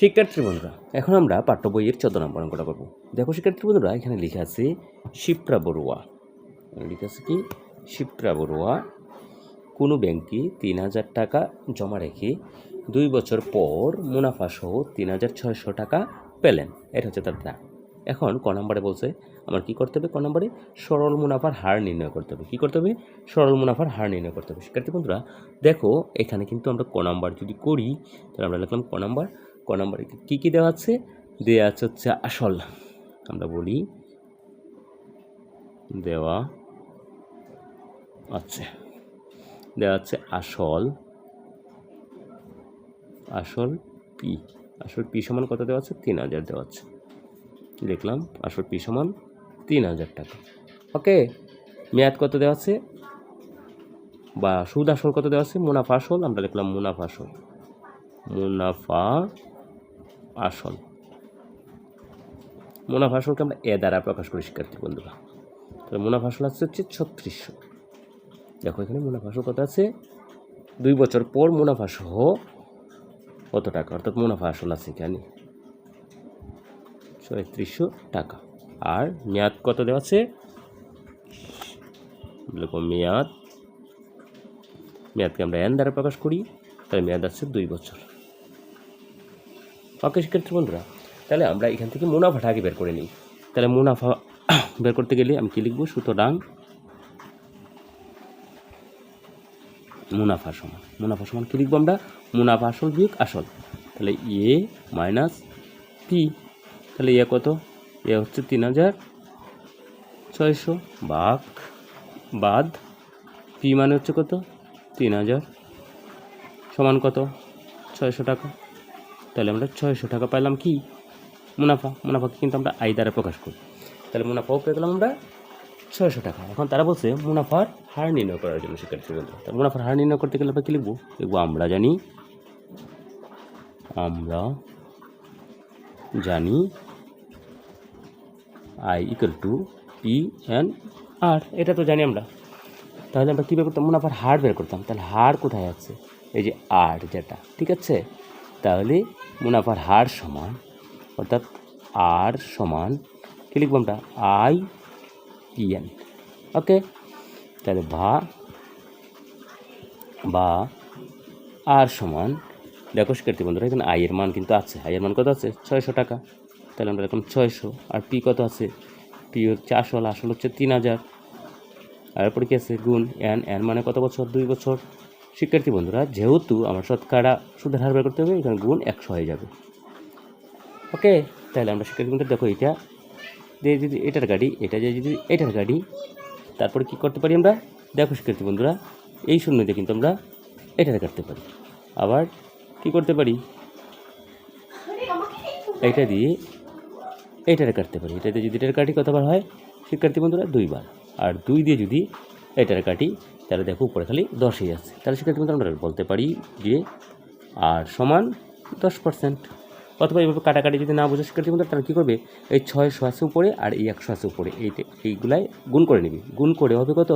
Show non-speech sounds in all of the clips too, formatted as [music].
শিক্ষার্থী বন্ধুরা, এখন আমরা পাঠ্য বইয়ের চোদ্দ নম্বর অঙ্কটা করব। দেখো শিক্ষার্থী বন্ধুরা, এখানে লেখা আছে শিপ্রা বড়ুয়া। লেখা আছে কি? শিপ্রা বড়ুয়া, কোনো ব্যাংকে তিন হাজার টাকা জমা রেখে দুই বছর পর মুনাফা সহ তিন হাজার ছয়শো টাকা পেলেন। এটা হচ্ছে তার দাম এখন ক নম্বরে বলছে, আমার কি করতে হবে ক নম্বরে? সরল মুনাফার হার নির্ণয় করতে হবে। কী করতে হবে? সরল মুনাফার হার নির্ণয় করতে হবে। শিক্ষার্থী বন্ধুরা, দেখো এখানে কিন্তু আমরা ক নাম্বার যদি করি, তাহলে আমরা লিখলাম ক নাম্বার ক নাম্বারে কী কী দেওয়া আছে? দেওয়া আছে হচ্ছে আসল। আমরা বলি দেওয়া আছে। দেওয়া আছে আসল। আসল পি আসল পি সমান কত দেওয়া আছে? তিন হাজার দেওয়া আছে। লিখলাম আসল পি সমান তিন হাজার টাকা। ওকে, মেয়াদ কত দেওয়া আছে? বা সুদ আসল কত দেওয়া আছে? মুনাফা আসল, আমরা লিখলাম মুনাফা আসল। মুনাফা আসল। মুনাফা আসলকে আমরা এ দ্বারা প্রকাশ করি, শিক্ষার্থী বন্ধুরা। তাহলে মুনাফা আসল আছে হচ্ছে ছত্রিশশো। দেখো এখানে মুনাফা আসল কত আছে? দুই বছর পর মুনাফা সহ কত টাকা? অর্থাৎ মুনাফা আসল আছে এখানে। ছয়ত্রিশশো টাকা। আর মেয়াদ কত দেওয়া আছে? মেয়াদ। মেয়াদকে আমরা এন দ্বারা প্রকাশ করি, তাহলে মেয়াদ আছে দুই বছর। ওকে শিক্ষার্থী বন্ধুরা, তাহলে আমরা এখান থেকে মুনাফাটা আগে বের করে নিই। তাহলে মুনাফা [coughs] বের করতে গেলে আমি কী লিখব? সুতরাং মুনাফা সমান। মুনাফা সমান কী লিখব আমরা? মুনাফা আসল বিয়োগ আসল। তাহলে এ মাইনাস পি। তাহলে এ কত? এ হচ্ছে তিন হাজার ছয়শো। বাঘ বাদ। পি মানে হচ্ছে কত? তিন হাজার। সমান কত? ছয়শো টাকা। তাহলে আমরা ছয়শো টাকা পাইলাম কি? মুনাফা। মুনাফাকে কিন্তু আমরা আই দ্বারা প্রকাশ করি। তাহলে মুনাফাও পেয়ে গেলাম আমরা ছয়শো টাকা। এখন তারা বলছে মুনাফার হার নির্ণয় করার জন্য শিক্ষার্থী বন্ধু তাহলে মুনাফার হার নির্ণয় করতে গেলে আমরা কী লিখব? লিখব আমরা জানি আমরা জানি I equal to P N R এটা তো জানি আমরা। তাহলে আমরা কী বের করতাম? মুনাফার হার বের করতাম। তাহলে হার কোথায় আছে? এই যে আর যেটা, ঠিক আছে? তাহলে মুনাফার হার সমান, অর্থাৎ আর সমান, কী লিখব আমরা? I P N. ওকে? তাহলে ভা, বা, আর সমান, দেখো শিক্ষার্থী বন্ধুরা, এখানে আয়ের মান কিন্তু আছে। আয়ের মান কত আছে? ছয়শো টাকা। তাহলে আমরা এখন ছয়শো, আর পি কত আছে? পি হচ্ছে আসল আসল হচ্ছে তিন হাজার। আর এরপরে কি আছে? গুণ এন এন মানে কত বছর? দুই বছর। শিক্ষার্থী বন্ধুরা, যেহেতু আমার শতকরা সুদের হার বের করতে হবে, এখানে গুণ একশো হয়ে যাবে। ওকে, তাহলে আমরা শিক্ষার্থী বন্ধুরা, দেখো এটা দিয়ে যদি এটার গাড়ি, এটা যে যদি এটার গাড়ি, তারপরে কি করতে পারি আমরা? দেখো শিক্ষার্থী বন্ধুরা, এই শূন্যতে কিন্তু আমরা এটাতে কাটতে পারি। আবার কি করতে পারি? এটা দিয়ে এইটারে কাটতে পারি। এটাতে যদি এটার কাটি কতবার হয়? শিক্ষার্থী বন্ধুরা, দুইবার। আর দুই দিয়ে যদি এটার কাটি তাহলে দেখো উপরে খালি দশই আছে। তাহলে শিক্ষার্থী বন্ধুরা আমরা বলতে পারি যে আর সমান দশ পার্সেন্ট অথবা এইভাবে কাটাকাটি যদি না বোঝে শিক্ষার্থী বন্ধুরা তাহলে কী করবে? এই ছয়শো আছে উপরে আর এই একশো আছে উপরে। এই এইগুলাই গুণ করে নিবি। গুণ করে হবে কত?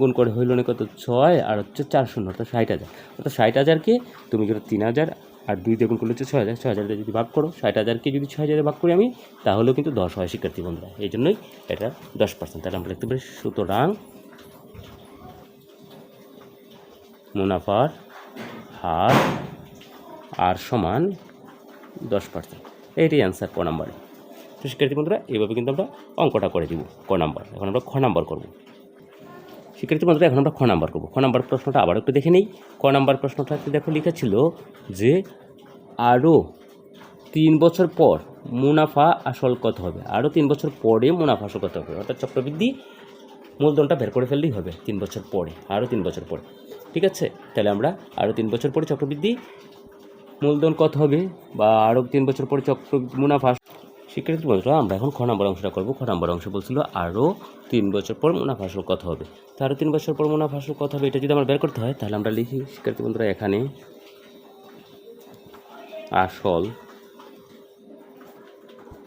গুণ করে হইল না কত? ছয় আর হচ্ছে চার শূন্য, অর্থাৎ ষাট হাজার। অর্থাৎ ষাট হাজারকে তুমি যদি তিন হাজার আর দুই দিয়ে গুণ করলে হচ্ছে ছয় হাজার। ছয় হাজার যদি ভাগ করো, ষাট হাজারকে যদি ছয় হাজারে ভাগ করি আমি, তাহলেও কিন্তু দশ হয় শিক্ষার্থী বন্ধুরা। এই জন্যই এটা দশ পার্সেন্ট তাহলে আমরা লিখতে পারি সুতরাং মুনাফার হার আর সমান দশ পার্সেন্ট এইটাই অ্যান্সার ক নাম্বারে তো শিক্ষার্থী বন্ধুরা, এইভাবে কিন্তু আমরা অঙ্কটা করে দিব ক নাম্বার এখন আমরা খ নাম্বার করব। শিক্ষার্থী বন্ধুরা, এখন আমরা খ নাম্বার করব। খ নাম্বার প্রশ্নটা আবার একটু দেখে নেই। ক নাম্বার প্রশ্নটাতে দেখো লেখা ছিল যে আরও তিন বছর পর মুনাফা আসল কত হবে? আরও তিন বছর পরে মুনাফা আসল কত হবে? অর্থাৎ চক্রবৃদ্ধি মূলধনটা বের করে ফেললেই হবে তিন বছর পরে, আরও তিন বছর পরে। ঠিক আছে? তাহলে আমরা আরও তিন বছর পরে চক্রবৃদ্ধি। মূলধন কত হবে? বা আরও তিন বছর পরে চক্র মুনাফা শিক্ষার্থী বন্ধুরা আমরা এখন খ নম্বর অংশটা করব। খ নম্বর অংশ বলছিল, আরও তিন বছর পর মুনাফা আসল কত হবে? তো আরও তিন বছর পর মুনাফা আসল কত হবে? এটা যদি আমার বের করতে হয়, তাহলে আমরা লিখি শিক্ষার্থী বন্ধুরা, এখানে। আসল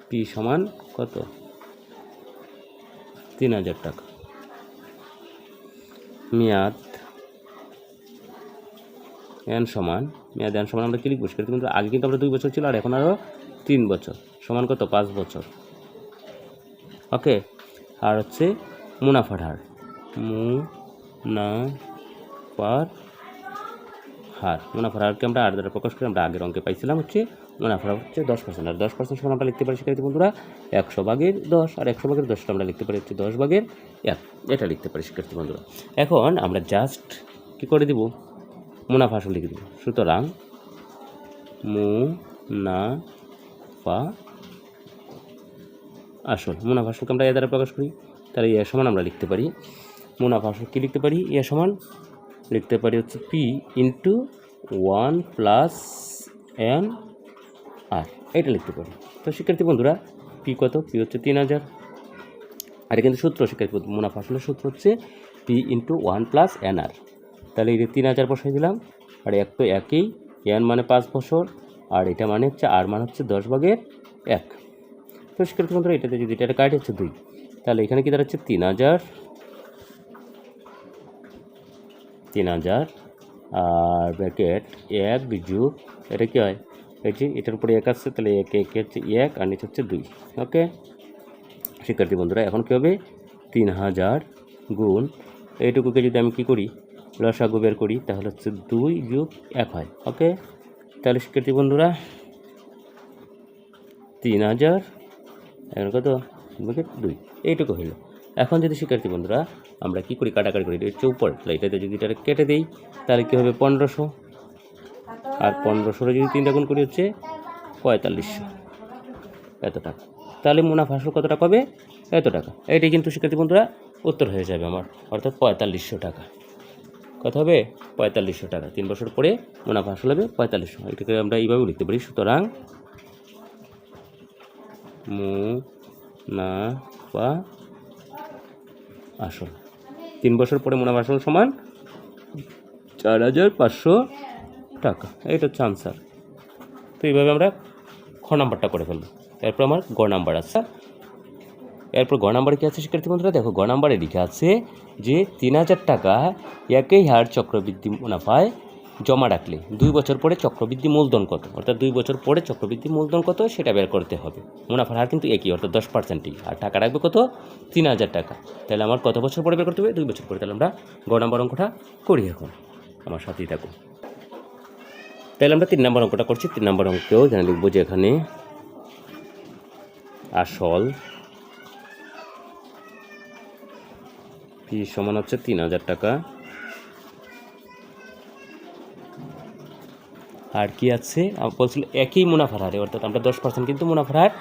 পি সমান কত? তিন হাজার টাকা। মেয়াদ এন সমান, মেয়াদ এন সমান আমরা কি লিখব? বন্ধুরা আগে কিন্তু আমরা দুই বছর ছিল, আর এখন আরও তিন বছর, সমান কত? পাঁচ বছর। ওকে? আর হচ্ছে মুনাফার হার। মুনাফার হার। মুনাফার হারকে আমরা আর দ্বারা প্রকাশ করে আমরা আগের অঙ্কে পাইছিলাম হচ্ছে মুনাফার হচ্ছে দশ পার্সেন্ট আর দশ পার্সেন্ট সমান আমরা লিখতে পারি শিক্ষার্থী বন্ধুরা একশো ভাগের দশ, আর একশো ভাগের দশটা আমরা লিখতে পারি হচ্ছে দশ ভাগের এক। এটা লিখতে পারি শিক্ষার্থী বন্ধুরা। এখন আমরা জাস্ট কী করে দিব? মুনাফা আসল লিখে দিব। সুতরাং মুনাফা আসল। মুনাফা আসলকে আমরা এ দ্বারা প্রকাশ করি। তাহলে এ সমান আমরা লিখতে পারি। মুনাফা আসল কী লিখতে পারি? এ সমান লিখতে পারি হচ্ছে P into one plus N R এটা লিখতে পারি। তো শিক্ষার্থী বন্ধুরা পি কত? পি হচ্ছে তিন হাজার। আর কিন্তু সূত্র, শিক্ষার্থী মুনাফা আসলের সূত্র হচ্ছে P into one plus N R তাহলে এই তিন হাজার বসাই দিলাম। আর এক তো একই, এন মানে পাঁচ বছর, আর এটা মানে হচ্ছে, আর মানে হচ্ছে দশ ভাগের এক। তো শিক্ষার্থী বন্ধুরা, এটাতে যদি এটা কাট হচ্ছে দুই, তাহলে এখানে কি দাঁড়াচ্ছে? তিন হাজার তিন হাজার, আর ব্র্যাকেট এক যুগ এটা কি হয়? এই যে এটার উপরে এক আসছে, তাহলে এক এক হচ্ছে এক, আর নিচে হচ্ছে দুই, ওকে? শিক্ষার্থী বন্ধুরা, এখন কী হবে? তিন হাজার গুণ, এইটুকুকে যদি আমি কী করি? লসাগু বের করি, তাহলে হচ্ছে দুই যুগ এক হয়। ওকে? তাহলে শিক্ষার্থী বন্ধুরা, তিন হাজার, এখন কত? দুই। এইটুকু হইল। এখন যদি শিক্ষার্থী বন্ধুরা, আমরা কী করি? কাটাকাটি করি। এটা উপর এটাতে যদি এটা কেটে দিই, তাহলে কী হবে? পনেরোশো। আর পনেরোশোরে যদি তিনটা গুণ করি হচ্ছে পঁয়তাল্লিশশো। এত টাকা। তাহলে মুনাফা আসল কত টাকা হবে এত টাকা। এটাই কিন্তু শিক্ষার্থী বন্ধুরা, উত্তর হয়ে যাবে আমার। অর্থাৎ পঁয়তাল্লিশশো টাকা। কত হবে? পঁয়তাল্লিশশো টাকা। তিন বছর পরে মুনাফা আসল হবে পঁয়তাল্লিশশো। এটাকে আমরা এইভাবেও লিখতে পারি। সুতরাং মুনাফা আসল। তিন বছর পরে মুনাফা আসল সমান চার হাজার পাঁচশো টাকা। এইটা হচ্ছে আনসার তো এইভাবে আমরা খ নাম্বারটা করে ফেলব। এরপর আমার গ নাম্বার আছে। এরপর গ নাম্বারে কী আছে শিক্ষার্থী বন্ধুরা? দেখো, গ নাম্বারে লিখে আছে যে তিন হাজার টাকা একই হার চক্রবৃদ্ধি মুনাফায় জমা রাখলে দুই বছর পরে চক্রবৃদ্ধি মূলধন কত? অর্থাৎ দুই বছর পরে চক্রবৃদ্ধি মূলধন কত সেটা বের করতে হবে। মুনাফার হার কিন্তু একই, অর্থাৎ দশ পার্সেন্টই আর টাকা রাখবে কত? তিন হাজার টাকা। তাহলে আমার কত বছর পরে বের করতে হবে? দুই বছর পরে। তাহলে আমরা গ নাম্বার অঙ্কটা করি এখন। আমার সাথেই থাকুন তাহলে আমরা তিন নম্বর অঙ্কটা করছি। তিন নম্বর অঙ্কেও এখানে লিখব যে এখানে আসল ফি সমান হচ্ছে তিন হাজার টাকা। আর কি আছে? বলছিল একই মুনাফার হারে, অর্থাৎ আমরা দশ পার্সেন্ট কিন্তু মুনাফার হার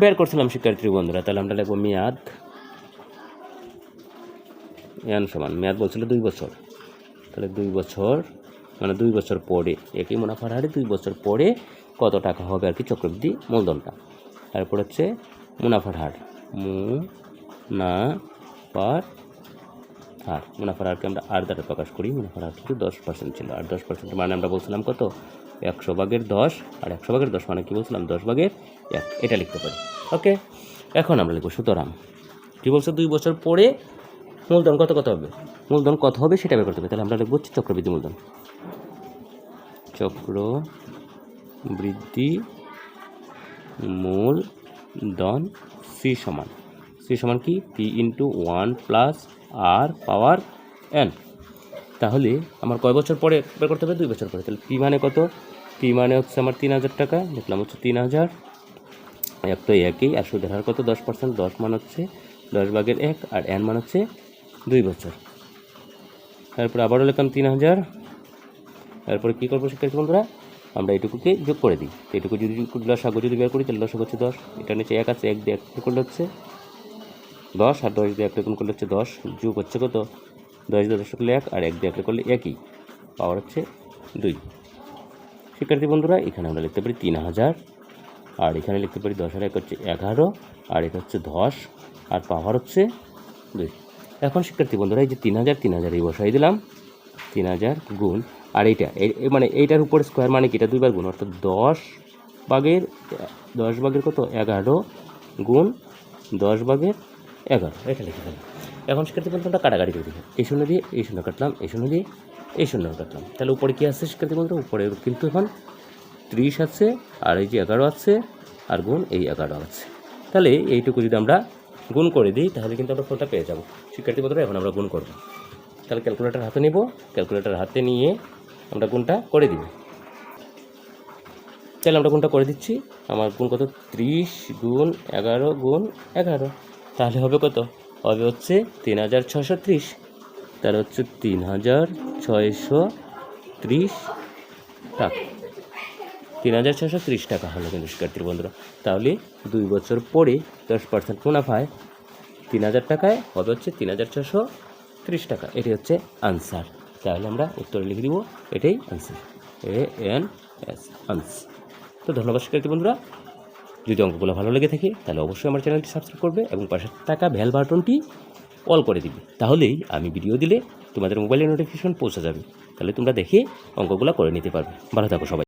বের করছিলাম, শিক্ষার্থী বন্ধুরা। তাহলে আমরা লিখব মেয়াদ। এন সমান, মেয়াদ বলছিল দুই বছর। তাহলে দুই বছর মানে দুই বছর পরে, একই মুনাফার হারে দুই বছর পরে কত টাকা হবে আর কি চক্রবৃদ্ধি মূলধনটা। তারপর হচ্ছে মুনাফার হার। মুনাফার হার মুনাফার হারকে আমরা আর দ্বারা প্রকাশ করি। মুনাফার হার কিন্তু দশ পার্সেন্ট ছিল। আর দশ পার্সেন্ট মানে আমরা বলছিলাম কত? একশো ভাগের দশ। আর একশো ভাগের দশ মানে কি বলছিলাম? দশ ভাগের এক। এটা লিখতে পারি। ওকে? এখন আমরা লিখব সুতরাং। কী বলছে? দুই বছর পরে মূলধন কত কত হবে? মূলধন কত হবে সেটা বের করতে হবে। তাহলে আমরা লিখব হচ্ছে চক্রবৃদ্ধি মূলধন। চক্র বৃদ্ধি মূলধন সি সমান। সি সমান কি? P into one plus R power N. তাহলে আমার কয় বছর পরে বের করতে হবে? দুই বছর পরে। তাহলে পি মানে কত? পি মানে হচ্ছে আমার তিন হাজার টাকা। দেখলাম হচ্ছে তিন হাজার। এক তো একই। আর সুদের হার কত? দশ পার্সেন্ট। দশ মান হচ্ছে দশ ভাগের এক। আর এন মান হচ্ছে দুই বছর। তারপর আবারও লিখলাম তিন হাজার। তারপরে কী করব শিক্ষার্থী বন্ধুরা? আমরা এটুকুকে যোগ করে দিই। এটুকু যদি লসাগু যদি বের করি, তাহলে লসাগু হচ্ছে দশ। এটা নিচে এক আছে, এক দিয়ে এক করলে হচ্ছে দশ আর দশ দিয়ে একটা গুণ করলে হচ্ছে দশ, যোগ হচ্ছে কত? দশ দিয়ে দশ করলে এক আর এক দিয়ে একটা করলে একই। পাওয়ার হচ্ছে দুই। শিক্ষার্থী বন্ধুরা, এখানে আমরা লিখতে পারি তিন হাজার। আর এখানে লিখতে পারি দশ আর এক হচ্ছে এগারো। আর এটা হচ্ছে দশ। আর পাওয়ার হচ্ছে দুই। এখন শিক্ষার্থী বন্ধুরা, এই যে তিন হাজার তিন হাজার এই বসাই দিলাম। তিন হাজার গুণ। আর এইটা, এই- মানে এইটার উপরে স্কোয়ার মানে কি? এটা দুইবার গুণ, অর্থাৎ দশ ভাগের দশ ভাগের কত? এগারো গুণ দশ ভাগের এগারো, এটা লিখে দিলাম এখন শিক্ষার্থী বন্ধু আমরা কাটাকাটি করে দিই এই শূন্য দিয়ে, এই শূন্য কাটলাম, এই শূন্য দিয়ে, এই শূন্য কাটলাম। তাহলে উপরে কী আছে শিক্ষার্থী বন্ধু উপরে কিন্তু এখন ত্রিশ আছে, আর এই যে এগারো আছে, আর গুণ এই এগারো আছে। তাহলে এইটুকু যদি আমরা গুণ করে দিই, তাহলে কিন্তু আমরা ফলটা পেয়ে যাব। শিক্ষার্থী বন্ধুরা, এখন আমরা গুণ করব। তাহলে ক্যালকুলেটার হাতে নেব। ক্যালকুলেটার হাতে নিয়ে আমরা গুণটা করে দিব তাহলে আমরা গুণটা করে দিচ্ছি। আমার গুণ কত? ত্রিশ গুণ এগারো গুণ এগারো। তাহলে হবে কত? হবে হচ্ছে তিন হাজার ছশো ত্রিশ। তাহলে হচ্ছে তিন হাজার ছয়শো ত্রিশ টাকা। তিন হাজার ছশো ত্রিশ টাকা হলো কিন্তু শিক্ষার্থীর বন্ধুরা। তাহলে দুই বছর পরে দশ পার্সেন্ট মুনাফায় তিন হাজার টাকায় হবে হচ্ছে তিন হাজার ছশো ত্রিশ টাকা। এটি হচ্ছে আনসার তাহলে আমরা উত্তরে লিখে দিব, এটাই answer A N S ans তো ধন্যবাদ শিক্ষার্থী বন্ধুরা। যদি অঙ্কগুলো ভালো লেগে থাকে, তাহলে অবশ্যই আমার চ্যানেলটি সাবস্ক্রাইব করবে এবং পাশে থাকা ভ্যাল বাটনটি অল করে দিবে। তাহলেই আমি ভিডিও দিলে তোমাদের মোবাইলে নোটিফিকেশন পৌঁছে যাবে। তাহলে তোমরা দেখে অঙ্কগুলো করে নিতে পারবে। ভালো থাকো সবাই।